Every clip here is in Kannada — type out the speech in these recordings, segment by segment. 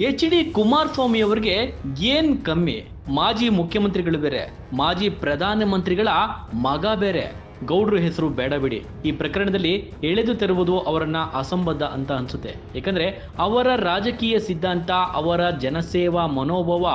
ಎಚ್ ಡಿ ಕುಮಾರಸ್ವಾಮಿ ಅವರಿಗೆ ಏನ್ ಕಮ್ಮಿ? ಮಾಜಿ ಮುಖ್ಯಮಂತ್ರಿಗಳು ಬೇರೆ ಮಾಜಿ ಪ್ರಧಾನಮಂತ್ರಿಗಳ ಮಗ ಬೇರೆ. ಗೌಡ್ರ ಹೆಸರು ಬೇಡ ಬಿಡಿ. ಈ ಪ್ರಕರಣದಲ್ಲಿ ಎಳೆದು ತರುವುದು ಅವರನ್ನ ಅಸಂಬದ್ಧ ಅಂತ ಅನ್ಸುತ್ತೆ. ಯಾಕಂದ್ರೆ ಅವರ ರಾಜಕೀಯ ಸಿದ್ಧಾಂತ, ಅವರ ಜನಸೇವಾ ಮನೋಭಾವ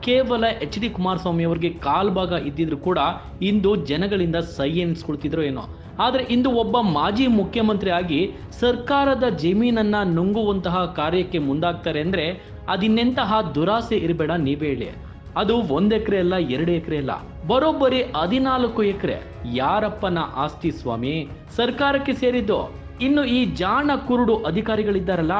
ಕೇವಲ ಎಚ್ ಡಿ ಕುಮಾರಸ್ವಾಮಿ ಅವರಿಗೆ ಕಾಲ್ಭಾಗ ಇದ್ದಿದ್ರು ಕೂಡ ಇಂದು ಜನಗಳಿಂದ ಸೈ ಎನಿಸ್ಕೊಳ್ತಿದ್ರು ಏನೋ. ಆದರೆ ಇಂದು ಒಬ್ಬ ಮಾಜಿ ಮುಖ್ಯಮಂತ್ರಿ ಆಗಿ ಸರ್ಕಾರದ ಜಮೀನನ್ನ ನುಂಗುವಂತಹ ಕಾರ್ಯಕ್ಕೆ ಮುಂದಾಗ್ತಾರೆ ಅಂದ್ರೆ ಅದಿನ್ನೆಂತಹ ದುರಾಸೆ ಇರಬೇಡ ನೀವೇ ಹೇಳಿ. ಅದು ಒಂದ್ ಎಕರೆ ಅಲ್ಲ, ಎರಡು ಎಕರೆ ಅಲ್ಲ, ಬರೋಬ್ಬರಿ ಹದಿನಾಲ್ಕು ಎಕರೆ. ಯಾರಪ್ಪನ ಆಸ್ತಿ ಸ್ವಾಮಿ? ಸರ್ಕಾರಕ್ಕೆ ಸೇರಿದ್ದು. ಇನ್ನು ಈ ಜಾಣ ಕುರುಡು ಅಧಿಕಾರಿಗಳಿದ್ದಾರಲ್ಲ,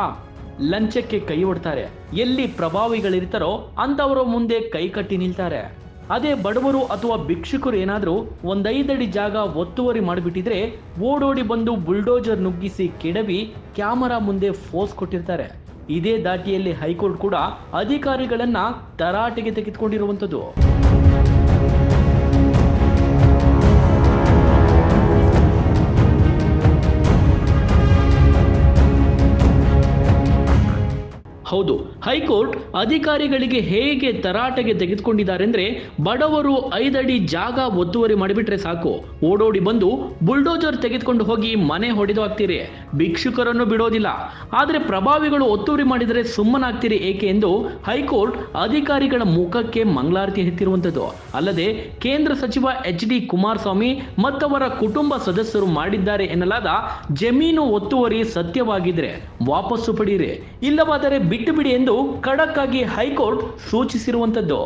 ಲಂಚಕ್ಕೆ ಕೈ ಒಡ್ತಾರೆ. ಎಲ್ಲಿ ಪ್ರಭಾವಿಗಳಿರ್ತಾರೋ ಅಂತವರ ಮುಂದೆ ಕೈ ಕಟ್ಟಿ ನಿಲ್ತಾರೆ. ಅದೇ ಬಡವರು ಅಥವಾ ಭಿಕ್ಷುಕರು ಏನಾದರೂ ಒಂದೈದಡಿ ಜಾಗ ಒತ್ತುವರಿ ಮಾಡಿಬಿಟ್ಟಿದ್ರೆ ಓಡೋಡಿ ಬಂದು ಬುಲ್ಡೋಜರ್ ನುಗ್ಗಿಸಿ ಕೆಡವಿ ಕ್ಯಾಮರಾ ಮುಂದೆ ಫೋಸ್ ಕೊಟ್ಟಿರ್ತಾರೆ. ಇದೇ ದಾಟಿಯಲ್ಲಿ ಹೈಕೋರ್ಟ್ ಕೂಡ ಅಧಿಕಾರಿಗಳನ್ನ ತರಾಟೆಗೆ ತೆಗೆದುಕೊಂಡಿರುವಂಥದ್ದು. ಹೌದು. ಹೈಕೋರ್ಟ್ ಅಧಿಕಾರಿಗಳಿಗೆ ಹೇಗೆ ತರಾಟೆಗೆ ತೆಗೆದುಕೊಂಡಿದ್ದಾರೆ ಅಂದ್ರೆ ಬಡವರು ಐದಡಿ ಜಾಗ ಒತ್ತುವರಿ ಮಾಡಿಬಿಟ್ರೆ ಸಾಕು. ಓಡೋಡಿ ಬಂದು ಬುಲ್ಡೋಜರ್ ತೆಗೆದುಕೊಂಡು ಹೋಗಿ ಮನೆ ಹೊಡೆದು ಹಾಕ್ತೀರಿ. ಭಿಕ್ಷುಕರನ್ನು ಬಿಡೋದಿಲ್ಲ. ಆದರೆ ಪ್ರಭಾವಿಗಳು ಒತ್ತುವರಿ ಮಾಡಿದರೆ ಸುಮ್ಮನಾಗ್ತೀರಿ ಏಕೆ ಎಂದು ಹೈಕೋರ್ಟ್ ಅಧಿಕಾರಿಗಳ ಮುಖಕ್ಕೆ ಮಂಗಳಾರತಿ ಎತ್ತಿರುವಂಥದ್ದು. ಅಲ್ಲದೆ ಕೇಂದ್ರ ಸಚಿವ ಎಚ್ ಡಿ ಕುಮಾರಸ್ವಾಮಿ ಮತ್ತವರ ಕುಟುಂಬ ಸದಸ್ಯರು ಮಾಡಿದ್ದಾರೆ ಎನ್ನಲಾದ ಜಮೀನು ಒತ್ತುವರಿ ಸತ್ಯವಾಗಿದ್ರೆ ವಾಪಸ್ಸು ಪಡೆಯಿರಿ ಇಲ್ಲವಾದರೆ ಬಿಡಿ ಎಂದು ಖಡಕ್ ಆಗಿ ಹೈಕೋರ್ಟ್ ಸೂಚಿಸಿರುವಂಥದ್ದು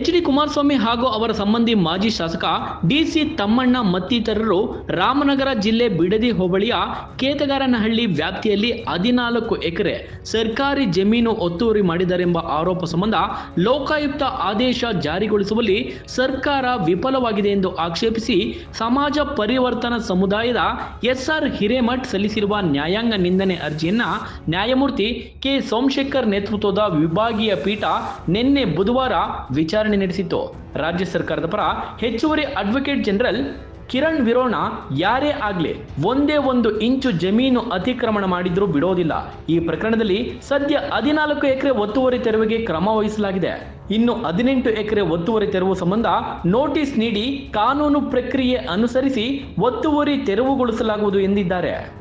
ಎಚ್ ಡಿ ಕುಮಾರಸ್ವಾಮಿ ಹಾಗೂ ಅವರ ಸಂಬಂಧಿ ಮಾಜಿ ಶಾಸಕ ಡಿಸಿ ತಮ್ಮಣ್ಣ ಮತ್ತಿತರರು ರಾಮನಗರ ಜಿಲ್ಲೆ ಬಿಡದಿ ಹೋಬಳಿಯ ಕೇತಗಾರನಹಳ್ಳಿ ವ್ಯಾಪ್ತಿಯಲ್ಲಿ ಹದಿನಾಲ್ಕು ಎಕರೆ ಸರ್ಕಾರಿ ಜಮೀನು ಒತ್ತುವರಿ ಮಾಡಿದರೆಂಬ ಆರೋಪ ಸಂಬಂಧ ಲೋಕಾಯುಕ್ತ ಆದೇಶ ಜಾರಿಗೊಳಿಸುವಲ್ಲಿ ಸರ್ಕಾರ ವಿಫಲವಾಗಿದೆ ಎಂದು ಆಕ್ಷೇಪಿಸಿ ಸಮಾಜ ಪರಿವರ್ತನಾ ಸಮುದಾಯದ ಎಸ್ಆರ್ ಹಿರೇಮಠ್ ಸಲ್ಲಿಸಿರುವ ನ್ಯಾಯಾಂಗ ನಿಂದನೆ ಅರ್ಜಿಯನ್ನ ನ್ಯಾಯಮೂರ್ತಿ ಕೆ ಸೋಮಶೇಖರ್ ನೇತೃತ್ವದ ವಿಭಾಗೀಯ ಪೀಠ ನಿನ್ನೆ ಬುಧವಾರ ವಿಚಾರಣೆ ನಡೆಸಿತು ರಾಜ್ಯ ಸರ್ಕಾರದ ಪರ ಹೆಚ್ಚುವರಿ ಅಡ್ವೊಕೇಟ್ ಜನರಲ್ ಕಿರಣ್ ವಿರೋಣ ಯಾರೇ ಆಗ್ಲಿ ಒಂದೇ ಒಂದು ಇಂಚು ಜಮೀನು ಅತಿಕ್ರಮಣ ಮಾಡಿದ್ರೂ ಬಿಡೋದಿಲ್ಲ. ಈ ಪ್ರಕರಣದಲ್ಲಿ ಸದ್ಯ ಹದಿನಾಲ್ಕು ಎಕರೆ ಒತ್ತುವರಿ ತೆರವಿಗೆ ಕ್ರಮ ವಹಿಸಲಾಗಿದೆ. ಇನ್ನು ಹದಿನೆಂಟು ಎಕರೆ ಒತ್ತುವರಿ ತೆರವು ಸಂಬಂಧ ನೋಟಿಸ್ ನೀಡಿ ಕಾನೂನು ಪ್ರಕ್ರಿಯೆ ಅನುಸರಿಸಿ ಒತ್ತುವರಿ ತೆರವುಗೊಳಿಸಲಾಗುವುದು ಎಂದಿದ್ದಾರೆ.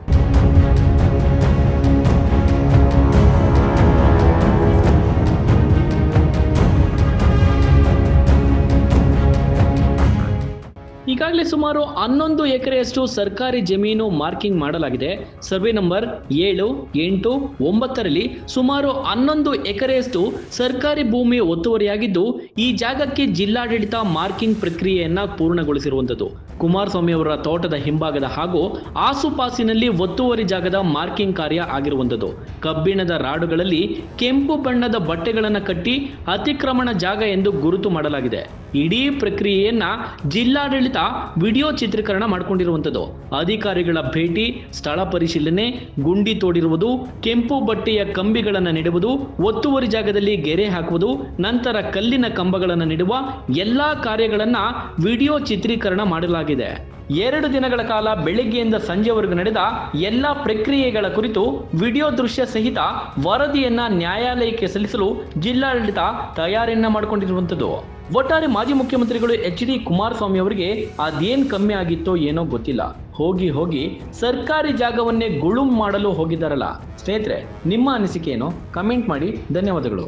ಈಗಾಗಲೇ ಸುಮಾರು ಹನ್ನೊಂದು ಎಕರೆಯಷ್ಟು ಸರ್ಕಾರಿ ಜಮೀನು ಮಾರ್ಕಿಂಗ್ ಮಾಡಲಾಗಿದೆ. ಸರ್ವೆ ನಂಬರ್ ಏಳು, ಎಂಟು, ಒಂಬತ್ತರಲ್ಲಿ ಸುಮಾರು ಹನ್ನೊಂದು ಎಕರೆಯಷ್ಟು ಸರ್ಕಾರಿ ಭೂಮಿ ಒತ್ತುವರಿಯಾಗಿದ್ದು, ಈ ಜಾಗಕ್ಕೆ ಜಿಲ್ಲಾಡಳಿತ ಮಾರ್ಕಿಂಗ್ ಪ್ರಕ್ರಿಯೆಯನ್ನ ಪೂರ್ಣಗೊಳಿಸಿರುವಂಥದ್ದು. ಕುಮಾರಸ್ವಾಮಿ ಅವರ ತೋಟದ ಹಿಂಭಾಗದ ಹಾಗೂ ಆಸುಪಾಸಿನಲ್ಲಿ ಒತ್ತುವರಿ ಜಾಗದ ಮಾರ್ಕಿಂಗ್ ಕಾರ್ಯ ಆಗಿರುವಂಥದ್ದು. ಕಬ್ಬಿಣದ ರಾಡುಗಳಲ್ಲಿ ಕೆಂಪು ಬಣ್ಣದ ಬಟ್ಟೆಗಳನ್ನು ಕಟ್ಟಿ ಅತಿಕ್ರಮಣ ಜಾಗ ಎಂದು ಗುರುತು ಮಾಡಲಾಗಿದೆ. ಇಡೀ ಪ್ರಕ್ರಿಯೆಯನ್ನ ಜಿಲ್ಲಾಡಳಿತ ವಿಡಿಯೋ ಚಿತ್ರೀಕರಣ ಮಾಡಿಕೊಂಡಿರುವಂಥದ್ದು. ಅಧಿಕಾರಿಗಳ ಭೇಟಿ, ಸ್ಥಳ ಪರಿಶೀಲನೆ, ಗುಂಡಿ ತೋಡಿರುವುದು, ಕೆಂಪು ಬಟ್ಟೆಯ ಕಂಬಿಗಳನ್ನು ನೆಡುವುದು, ಒತ್ತುವರಿ ಜಾಗದಲ್ಲಿ ಗೆರೆ ಹಾಕುವುದು, ನಂತರ ಕಲ್ಲಿನ ಕಂಬಗಳನ್ನು ನೆಡುವ ಎಲ್ಲಾ ಕಾರ್ಯಗಳನ್ನ ವಿಡಿಯೋ ಚಿತ್ರೀಕರಣ ಮಾಡಲಾಗಿದೆ. ಎರಡು ದಿನಗಳ ಕಾಲ ಬೆಳಿಗ್ಗೆಯಿಂದ ಸಂಜೆವರೆಗೂ ನಡೆದ ಎಲ್ಲ ಪ್ರಕ್ರಿಯೆಗಳ ಕುರಿತು ವಿಡಿಯೋ ದೃಶ್ಯ ಸಹಿತ ವರದಿಯನ್ನ ನ್ಯಾಯಾಲಯಕ್ಕೆ ಸಲ್ಲಿಸಲು ಜಿಲ್ಲಾಡಳಿತ ತಯಾರಿಯನ್ನ ಮಾಡಿಕೊಂಡಿರುವಂಥದ್ದು. ಒಟ್ಟಾರೆ ಮಾಜಿ ಮುಖ್ಯಮಂತ್ರಿಗಳು ಎಚ್ ಡಿ ಕುಮಾರಸ್ವಾಮಿ ಅವರಿಗೆ ಅದೇನ್ ಕಮ್ಮಿ ಆಗಿತ್ತೋ ಏನೋ ಗೊತ್ತಿಲ್ಲ. ಹೋಗಿ ಹೋಗಿ ಸರ್ಕಾರಿ ಜಾಗವನ್ನೇ ಗುಳುಂ ಮಾಡಲು ಹೋಗಿದ್ದಾರಲ್ಲ. ಸ್ನೇಹಿತರೆ, ನಿಮ್ಮ ಅನಿಸಿಕೆ ಏನು? ಕಮೆಂಟ್ ಮಾಡಿ. ಧನ್ಯವಾದಗಳು.